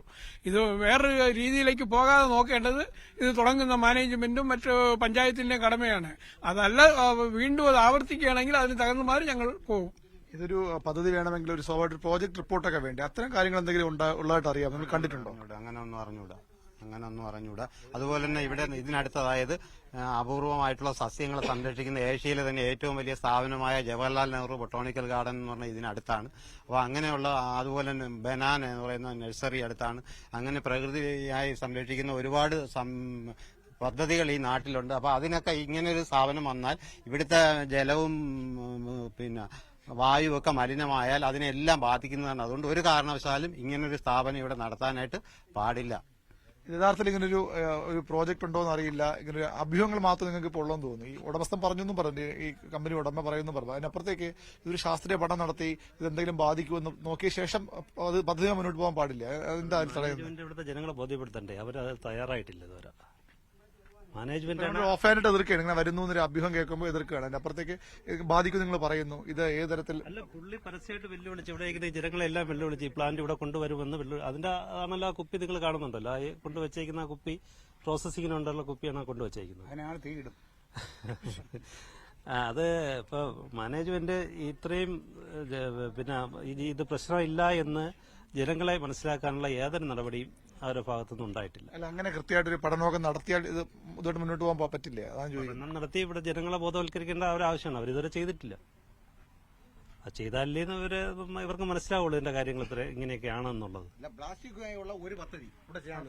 ഇത് വേറൊരു രീതിയിലേക്ക് പോകാതെ നോക്കേണ്ടത് ഇത് തുടങ്ങുന്ന മാനേജ്മെന്റും മറ്റ് പഞ്ചായത്തിന്റെ കടമയാണ്. അതല്ല വീണ്ടും അത് ആവർത്തിക്കുകയാണെങ്കിൽ അതിന് തകർന്നു മാറി ഞങ്ങൾ പോകും. ഇതൊരു പദ്ധതി വേണമെങ്കിൽ ഒരു സ്വാഭാവിക പ്രോജക്ട് റിപ്പോർട്ടൊക്കെ വേണ്ടി? അത്തരം കാര്യങ്ങൾ എന്തെങ്കിലും ഉണ്ടാ- ഉള്ളതായിട്ട് അറിയാം നിങ്ങൾ കണ്ടിട്ടുണ്ടോ? അങ്ങനെ ഒന്നും അറിഞ്ഞൂടാ. അങ്ങനെ ഒന്നും അറിഞ്ഞൂടാ അതുപോലെ തന്നെ ഇവിടെ ഇതിനടുത്ത് അതായത് ആ, അപൂർവമായിട്ടുള്ള സസ്യങ്ങളെ സംരക്ഷിക്കുന്ന ഏഷ്യയിലെ തന്നെ ഏറ്റവും വലിയ സ്ഥാപനമായ ജവഹർലാൽ നെഹ്റു ബൊട്ടാണിക്കൽ ഗാർഡൻ എന്ന് പറഞ്ഞാൽ ഇതിനടുത്താണ്. അപ്പോൾ അങ്ങനെയുള്ള അതുപോലെ തന്നെ ബനാൻ എന്ന് പറയുന്ന നഴ്സറി അടുത്താണ്. അങ്ങനെ പ്രകൃതിയായി സംരക്ഷിക്കുന്ന ഒരുപാട് പദ്ധതികൾ ഈ നാട്ടിലുണ്ട്. അപ്പോൾ അതിനൊക്കെ ഇങ്ങനൊരു സ്ഥാപനം വന്നാൽ ഇവിടുത്തെ ജലവും പിന്നെ വായുവൊക്കെ മലിനമായാൽ അതിനെല്ലാം ബാധിക്കുന്നതാണ്. അതുകൊണ്ട് ഒരു കാരണവശാലും ഇങ്ങനൊരു സ്ഥാപനം ഇവിടെ നടത്താനായിട്ട് പാടില്ല. യഥാർത്ഥത്തിൽ ഇങ്ങനൊരു ഒരു പ്രോജക്റ്റ് ഉണ്ടോ എന്ന് അറിയില്ല ഇങ്ങനെ ഒരു അഭ്യൂഹങ്ങൾ മാത്രം നിങ്ങൾക്ക് ഇപ്പോൾ ഉള്ളതെന്ന് തോന്നുന്നു. ഈ ഉടമസ്ഥൻ പറഞ്ഞെന്നും പറഞ്ഞു ഈ കമ്പനി ഉടമ പറയുന്നു പറഞ്ഞു. അതിനപ്പുറത്തേക്ക് ഇതൊരു ശാസ്ത്രീയ പഠനം നടത്തി ഇതെന്തെങ്കിലും ബാധിക്കുമെന്ന് നോക്കിയ ശേഷം അത് പദ്ധതി മുന്നോട്ട് പോകാൻ പാടില്ല. എന്താ തടയുന്നത് ഇവിടുത്തെ ജനങ്ങളെ ബോധ്യപ്പെടുത്തണ്ടേ? അവർ തയ്യാറായിട്ടില്ല ഇതുവരെ. മാനേജ്മെന്റ് ഓഫാനായിട്ട് എതിർക്കുകയാണ്. ഇങ്ങനെ വരുന്നു എന്നൊരു അഭ്യൂഹം കേൾക്കുമ്പോൾ എതിർക്കുകയാണ്. അതിന്റെ അപ്പുറത്തേക്ക് ബാധിക്കും നിങ്ങൾ പറയുന്നു. ഇത് ഏത് തരത്തിൽ? അല്ല പുള്ളി പരസ്യമായിട്ട് വെല്ലുവിളിച്ച് ഇവിടെ ഇങ്ങനെ ജനങ്ങളെല്ലാം വെല്ലുവിളിച്ച് ഈ പ്ലാന്റ് ഇവിടെ കൊണ്ടുവരുമെന്ന് വെല്ലു അതിന്റെ ആണല്ലോ ആ കുപ്പി നിങ്ങൾ കാണുന്നുണ്ടല്ലോ. ആ കൊണ്ടുവച്ചേക്കുന്ന ആ കുപ്പി പ്രോസസ്സിങ്ങിനുണ്ടുള്ള കുപ്പിയാണ് ആ കൊണ്ടുവച്ചേക്കുന്നത്. അതിനാണ് തീയിടും അത് ഇപ്പൊ മാനേജ്മെന്റ് ഇത്രയും പിന്നെ ഇത് ഇത് പ്രശ്നമില്ല എന്ന് ജനങ്ങളെ മനസ്സിലാക്കാനുള്ള ഏതൊരു നടപടിയും അവരുടെ ഭാഗത്തുനിന്ന് ഉണ്ടായിട്ടില്ല. അല്ല അങ്ങനെ കൃത്യമായിട്ട് ഒരു പഠനമൊക്കെ നടത്തിയാൽ ഇത് ഇതോട്ട് മുന്നോട്ട് പോകാൻ പറ്റില്ല? അതാണ് ചോദിക്കുന്നത്. പഠനം നടത്തി ഇവിടെ ജനങ്ങളെ ബോധവൽക്കരിക്കേണ്ട ഒരാവശ്യമാണ് അവരിതുവരെ ചെയ്തിട്ടില്ല. അത് ചെയ്താലേ ഇവർ ഇവർക്ക് മനസ്സിലാവുള്ളൂ ഇതിന്റെ കാര്യങ്ങൾ ഇത്ര ഇങ്ങനെയൊക്കെയാണെന്നുള്ളത്. പ്ലാസ്റ്റിക്കുമായുള്ള ഒരു പദ്ധതി ഇവിടെ ചെയ്യാൻ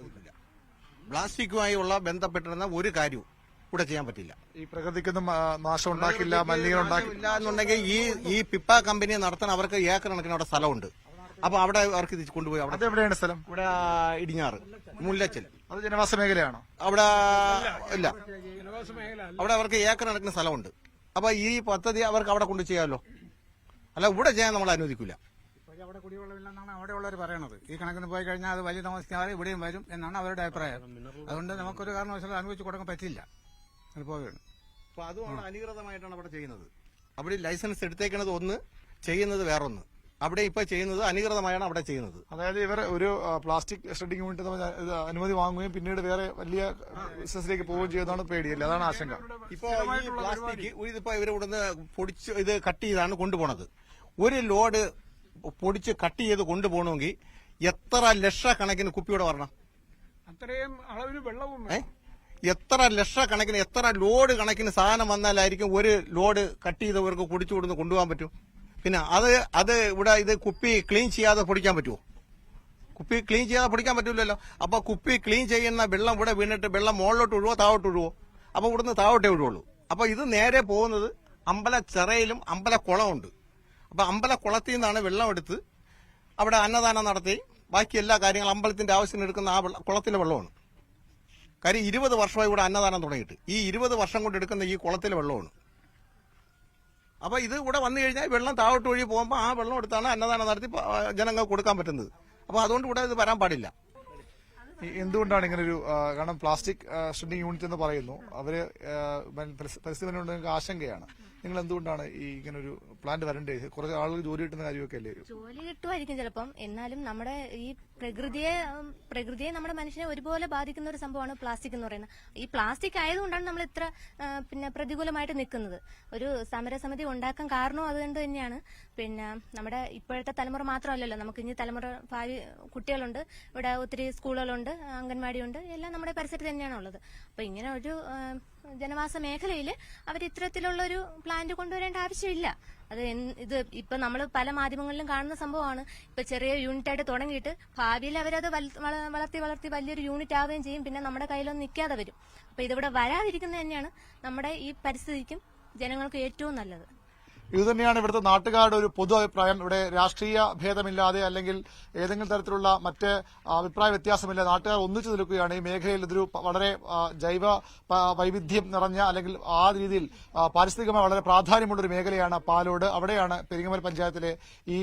പ്ലാസ്റ്റിക്കുമായുള്ള ബന്ധപ്പെട്ടിരുന്ന ഒരു കാര്യവും ഇവിടെ ചെയ്യാൻ പറ്റില്ല. ഈ പ്രകൃതിക്കൊന്നും ആ, നാശം ഉണ്ടാക്കില്ല മലിനീകരണം ഉണ്ടാക്കില്ല എന്നുണ്ടെങ്കിൽ ഈ ഈ പിപ്പ കമ്പനി നടത്താൻ അവർക്ക് ഏക്കർ കണക്കിന് അവിടെ സ്ഥലമുണ്ട്. അപ്പൊ അവിടെ അവർക്ക് ഇത് കൊണ്ടുപോയി അവിടെ. അതെവിടെയാണ് സ്ഥലം? ഇവിടെ ഇടിഞ്ഞാറ് മുല്ലച്ചൽ. അത് ജനവാസ മേഖലയാണോ? അവിടെ ഇല്ല. അവിടെ അവർക്ക് ഏക്കർ നടക്കുന്ന സ്ഥലമുണ്ട്. അപ്പൊ ഈ പദ്ധതി അവർക്ക് അവിടെ കൊണ്ട് ചെയ്യാമല്ലോ അല്ല ഇവിടെ ചെയ്യാൻ നമ്മൾ അനുവദിക്കില്ല അവിടെ കുടിവെള്ളമില്ലെന്നാണ് അവിടെയുള്ളവർ പറയണത്. ഈ കണക്കിന് പോയി കഴിഞ്ഞാൽ അത് വലിയ താമസിക്കാതെ ഇവിടെയും വരും എന്നാണ് അവരുടെ അഭിപ്രായം. അതുകൊണ്ട് നമുക്കൊരു കാരണവശാലും അനുവദിച്ച് കൊടുക്കാൻ പറ്റില്ല. പോവുകയാണ്. അപ്പൊ അതുമാണ് അനധികൃതമായിട്ടാണ് അവിടെ ചെയ്യുന്നത്. അവിടെ ലൈസൻസ് എടുത്തേക്കുന്നത് ഒന്ന് ചെയ്യുന്നത് വേറൊന്ന്. അവിടെ ഇപ്പൊ ചെയ്യുന്നത് അനുകൃതമായാണ് അവിടെ ചെയ്യുന്നത്. അതായത് ഇവർ ഒരു പ്ലാസ്റ്റിക് ഷ്രെഡിംഗ് യൂണിറ്റ് അനുമതി വാങ്ങുകയും പിന്നീട് വേറെ വലിയ ബിസിനസ്സിലേക്ക് പോവുകയും ചെയ്യുന്നതാണ് പേടിയല്ല. അതാണ് ആശങ്ക. ഇപ്പൊ ഈ പ്ലാസ്റ്റിക് ഇതിപ്പോ ഇവർ ഇവിടുന്ന് പൊടിച്ച് ഇത് കട്ട് ചെയ്താണ് കൊണ്ടുപോണത്. ഒരു ലോഡ് പൊടിച്ച് കട്ട് ചെയ്ത് കൊണ്ടുപോകണമെങ്കിൽ എത്ര ലക്ഷക്കണക്കിന് കുപ്പിയോടെ വരണം? അത്രയും അളവിന് വെള്ളവും എത്ര ലക്ഷക്കണക്കിന് എത്ര ലോഡ് കണക്കിന് സാധനം വന്നാലായിരിക്കും ഒരു ലോഡ് കട്ട് ചെയ്തവർക്ക് കുടിച്ചു കൊടുന്ന് കൊണ്ടുപോകാൻ പറ്റും? പിന്നെ അത് അത് ഇവിടെ ഇത് കുപ്പി ക്ലീൻ ചെയ്യാതെ പൊടിക്കാൻ പറ്റുമോ കുപ്പി ക്ലീൻ ചെയ്യാതെ പൊടിക്കാൻ പറ്റില്ലല്ലോ അപ്പൊ കുപ്പി ക്ലീൻ ചെയ്യുന്ന വെള്ളം ഇവിടെ വീണിട്ട് വെള്ളം മുകളിലോട്ട് ഒഴുവോ താഴോട്ട് ഒഴുവോ? അപ്പൊ ഇവിടുന്ന് താഴോട്ടേ ഒഴുവുള്ളൂ. അപ്പൊ ഇത് നേരെ പോകുന്നത് അമ്പലച്ചിറയിലും അമ്പലക്കുളമുണ്ട് അപ്പൊ അമ്പലക്കുളത്തിൽ നിന്നാണ് വെള്ളം എടുത്ത് അവിടെ അന്നദാനം നടത്തി. ബാക്കി എല്ലാ കാര്യങ്ങളും അമ്പലത്തിന്റെ ആവശ്യത്തിന് എടുക്കുന്ന ആ കുളത്തിലെ വെള്ളമാണ്. കാര്യം ഇരുപത് വർഷമായി ഇവിടെ അന്നദാനം തുടങ്ങിയിട്ട്. ഈ ഇരുപത് വർഷം കൊണ്ട് എടുക്കുന്ന ഈ കുളത്തിലെ വെള്ളമാണ്. അപ്പൊ ഇത് ഇവിടെ വന്നു കഴിഞ്ഞാൽ വെള്ളം താഴോട്ട് വഴി പോകുമ്പോൾ ആ വെള്ളം എടുത്താണ് അന്നദാനം നടത്തി ജനങ്ങൾ ജനങ്ങൾക്ക് കൊടുക്കാൻ പറ്റുന്നത്. അപ്പൊ അതുകൊണ്ട് ഇവിടെ ഇത് വരാൻ പാടില്ല. എന്തുകൊണ്ടാണ് ഇങ്ങനെ ഒരു കാരണം പ്ലാസ്റ്റിക് ഷ്രെഡിംഗ് യൂണിറ്റ് എന്ന് പറയുന്നു. അവർ പരിസ്ഥിതി ആശങ്കയാണ്. നിങ്ങൾ എന്തുകൊണ്ടാണ് ഈ ഇങ്ങനെ ഒരു പ്ലാന്റ് വരണ്ടേ? കുറച്ച് ആളുകൾ ജോലി കിട്ടുന്ന കാര്യമൊക്കെ അല്ലേ? ജോലി കിട്ടുമായിരിക്കും ചിലപ്പം. എന്നാലും നമ്മുടെ ഈ പ്രകൃതിയെ പ്രകൃതിയെ നമ്മുടെ മനുഷ്യനെ ഒരുപോലെ ബാധിക്കുന്ന ഒരു സംഭവമാണ് പ്ലാസ്റ്റിക് എന്ന് പറയുന്നത്. ഈ പ്ലാസ്റ്റിക് ആയതുകൊണ്ടാണ് നമ്മൾ ഇത്ര പിന്നെ പ്രതികൂലമായിട്ട് നിൽക്കുന്നത്. ഒരു സമരസമിതി ഉണ്ടാക്കാൻ കാരണവും അതുകൊണ്ട് തന്നെയാണ്. പിന്നെ നമ്മുടെ ഇപ്പോഴത്തെ തലമുറ മാത്രമല്ലല്ലോ നമുക്ക് ഇനി തലമുറ ഭാവി കുട്ടികളുണ്ട്. ഇവിടെ ഒത്തിരി സ്കൂളുകളുണ്ട് അംഗൻവാടിയുണ്ട്. എല്ലാം നമ്മുടെ പരിസരത്ത് തന്നെയാണ് ഉള്ളത് അപ്പൊ ഇങ്ങനെ ഒരു ജനവാസ മേഖലയിൽ അവർ ഇത്തരത്തിലുള്ള ഒരു പ്ലാന്റ് കൊണ്ടുവരേണ്ട ആവശ്യമില്ല. അത് ഇത് ഇപ്പൊ നമ്മൾ പല മാധ്യമങ്ങളിലും കാണുന്ന സംഭവമാണ്. ഇപ്പൊ ചെറിയ യൂണിറ്റ് ആയിട്ട് തുടങ്ങിയിട്ട് ഭാവിയിൽ അവരത് വളർത്തി വളർത്തി വലിയൊരു യൂണിറ്റ് ആവുകയും ചെയ്യും. പിന്നെ നമ്മുടെ കയ്യിലൊന്നും നിൽക്കാതെ വരും. അപ്പൊ ഇതിവിടെ വരാതിരിക്കുന്നത് തന്നെയാണ് നമ്മുടെ ഈ പരിസ്ഥിതിക്കും ജനങ്ങൾക്കും ഏറ്റവും നല്ലത്. ഇതുതന്നെയാണ് ഇവിടുത്തെ നാട്ടുകാരുടെ ഒരു പൊതു അഭിപ്രായം. ഇവിടെ രാഷ്ട്രീയ ഭേദമില്ലാതെ അല്ലെങ്കിൽ ഏതെങ്കിലും തരത്തിലുള്ള മറ്റ് അഭിപ്രായ വ്യത്യാസമില്ല നാട്ടുകാർ ഒന്നിച്ചു നിൽക്കുകയാണ്. ഈ മേഖലയിൽ ഇതൊരു വളരെ ജൈവ വൈവിധ്യം നിറഞ്ഞ അല്ലെങ്കിൽ ആ രീതിയിൽ പാരിസ്ഥിതികമായി വളരെ പ്രാധാന്യമുള്ള ഒരു മേഖലയാണ് പാലോട്. അവിടെയാണ് പെരിങ്ങമൽ പഞ്ചായത്തിലെ ഈ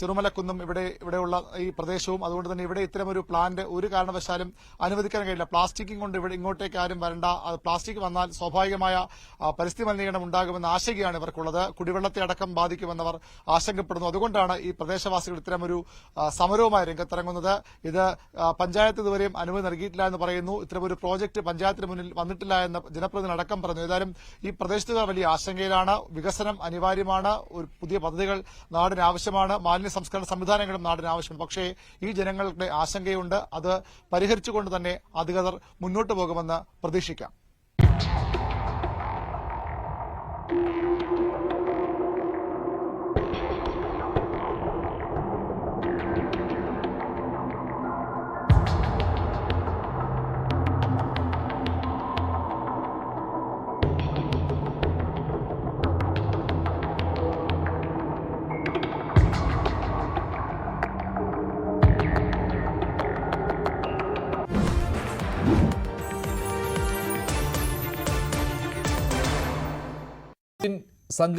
ചെറുമലക്കുന്നും ഇവിടെ ഇവിടെയുള്ള ഈ പ്രദേശവും. അതുകൊണ്ട് തന്നെ ഇവിടെ ഇത്തരം ഒരു പ്ലാന്റ് ഒരു കാരണവശാലും അനുവദിക്കാൻ കഴിയില്ല. പ്ലാസ്റ്റിക്കും കൊണ്ട് ഇവിടെ ഇങ്ങോട്ടേക്ക് ആരും വരണ്ട. പ്ലാസ്റ്റിക് വന്നാൽ സ്വാഭാവികമായ പരിസ്ഥിതി മലിനീകരണം ഉണ്ടാകുമെന്ന ആശങ്കയാണ് ഇവർക്കുള്ളത്. കുടിവെള്ളത്തെ അടക്കം ബാധിക്കുമെന്നവർ ആശങ്കപ്പെടുന്നു. അതുകൊണ്ടാണ് ഈ പ്രദേശവാസികൾ ഇത്തരമൊരു സമരവുമായി രംഗത്തിറങ്ങുന്നത്. ഇത് പഞ്ചായത്ത് ഇതുവരെയും അനുമതി നൽകിയിട്ടില്ല എന്ന് പറയുന്നു. ഇത്തരമൊരു പ്രോജക്ട് പഞ്ചായത്തിന് മുന്നിൽ വന്നിട്ടില്ല എന്ന് ജനപ്രതിനിധി അടക്കം പറഞ്ഞു. ഏതായാലും ഈ പ്രദേശത്തുകാർ വലിയ ആശങ്കയിലാണ്. വികസനം അനിവാര്യമാണ്. ഒരു പുതിയ പദ്ധതികൾ നാടിന് ആവശ്യമാണ് മാലിന്യ സംസ്കരണ സംവിധാനങ്ങളും നാടിന് ആവശ്യമാണ് പക്ഷേ ഈ ജനങ്ങളുടെ ആശങ്കയുണ്ട്. അത് പരിഹരിച്ചുകൊണ്ട് തന്നെ അധികൃതർ മുന്നോട്ട് പോകുമെന്ന് പ്രതീക്ഷിക്കാം. sangre